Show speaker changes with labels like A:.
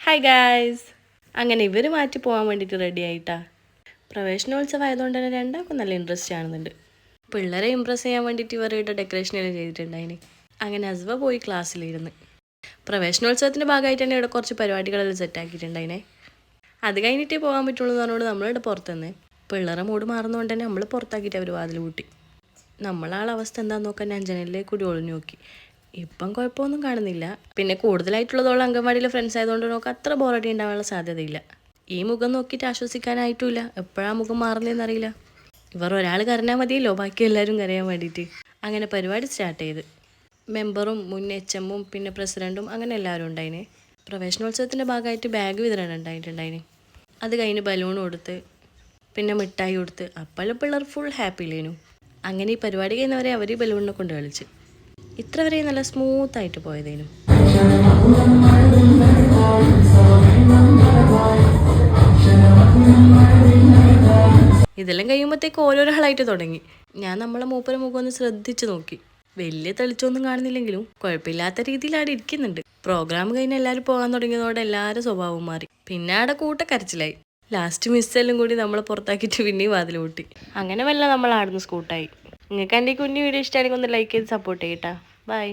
A: Hi guys അങ്ങനെ ഇവർ മാറ്റി പോകാൻ വേണ്ടിയിട്ട് റെഡി ആയിട്ടാ. പ്രവേശനോത്സവം ആയതുകൊണ്ട് തന്നെ രണ്ടാൾക്കും നല്ല ഇൻട്രസ്റ്റ് ആണെന്നുണ്ട്. പിള്ളേരെ ഇമ്പ്രസ് ചെയ്യാൻ വേണ്ടിയിട്ട് ഇവരുടെ ഡെക്കറേഷനെല്ലാം ചെയ്തിട്ടുണ്ടായിന്. അങ്ങനെ അസ്വ പോയി ക്ലാസ്സിലിരുന്ന് പ്രവേശനോത്സവത്തിന്റെ ഭാഗമായിട്ട് തന്നെ ഇവിടെ കുറച്ച് പരിപാടികളെല്ലാം സെറ്റാക്കിയിട്ടുണ്ടായിനെ അത് കഴിഞ്ഞിട്ടേ പോകാൻ പറ്റുള്ളൂ എന്ന് പറഞ്ഞുകൊണ്ട് നമ്മളിവിടെ പുറത്തുനിന്ന് പിള്ളേരെ മൂട് മാറുന്നതുകൊണ്ട് തന്നെ നമ്മൾ പുറത്താക്കിയിട്ട് അവർ വാതിൽ കൂട്ടി നമ്മളാളവസ്ഥ എന്താണെന്ന് നോക്കാൻ ഞാൻ ജനലിലേക്ക് കൂടി ഒളിഞ്ഞു നോക്കി. ഇപ്പം കുഴപ്പമൊന്നും കാണുന്നില്ല. പിന്നെ കൂടുതലായിട്ടുള്ളതോളം അംഗൻവാടിയിലെ ഫ്രണ്ട്സ് ആയതുകൊണ്ട് നമുക്ക് അത്ര ബോറടി ഉണ്ടാവാനുള്ള സാധ്യതയില്ല. ഈ മുഖം നോക്കിയിട്ട് ആശ്വസിക്കാനായിട്ടുമില്ല എപ്പോഴാ മുഖം മാറുന്നതെന്ന് അറിയില്ല. ഇവർ ഒരാൾ കരഞ്ഞാൽ മതിയല്ലോ ബാക്കി എല്ലാവരും കരയാൻ വേണ്ടിയിട്ട്. അങ്ങനെ പരിപാടി സ്റ്റാർട്ട് ചെയ്ത്. മെമ്പറും മുൻ എച്ച് എമ്മും പിന്നെ പ്രസിഡന്റും അങ്ങനെ എല്ലാവരും ഉണ്ടായിന്. പ്രവേശനോത്സവത്തിന്റെ ഭാഗമായിട്ട് ബാഗ് വിതരണം ഉണ്ടായിട്ടുണ്ടായിന്. അത് കഴിഞ്ഞ് ബലൂൺ കൊടുത്ത് പിന്നെ മിഠായി കൊടുത്ത്. അപ്പോൾ പിള്ളേർ ഫുൾ ഹാപ്പി ഇല്ലേനു അങ്ങനെ ഈ പരിപാടി കഴിഞ്ഞവരെ അവർ ബലൂണിനെ കൊണ്ട് കളിച്ച്. ഇത്ര വരെ നല്ല സ്മൂത്ത് ആയിട്ട് പോയതേനു. ഇതെല്ലാം കഴിയുമ്പോഴത്തേക്ക് ഓരോരാളായിട്ട് തുടങ്ങി. ഞാൻ നമ്മളെ മൂപ്പര മുഖം ഒന്ന് ശ്രദ്ധിച്ചു നോക്കി. വലിയ തെളിച്ചൊന്നും കാണുന്നില്ലെങ്കിലും കുഴപ്പമില്ലാത്ത രീതിയിൽ അവിടെ ഇരിക്കുന്നുണ്ട്. പ്രോഗ്രാം കഴിഞ്ഞ് എല്ലാവരും പോകാൻ തുടങ്ങിയതോടെ എല്ലാവരും സ്വഭാവം മാറി. പിന്നെ അവിടെ കൂട്ടക്കരച്ചിലായി ലാസ്റ്റ് മിസ്സെല്ലാം കൂടി നമ്മളെ പുറത്താക്കിയിട്ട് പിന്നെയും വാതിൽ കൂട്ടി അങ്ങനെ വല്ല നമ്മൾ ആടുന്ന് സ്കൂട്ടായി നിങ്ങൾക്ക് എന്റെ കുഞ്ഞു വീഡിയോ ഇഷ്ടമാണെങ്കിൽ ഒന്ന് ലൈക്ക് ചെയ്ത് സപ്പോർട്ട് ചെയ്യട്ടാ ബൈ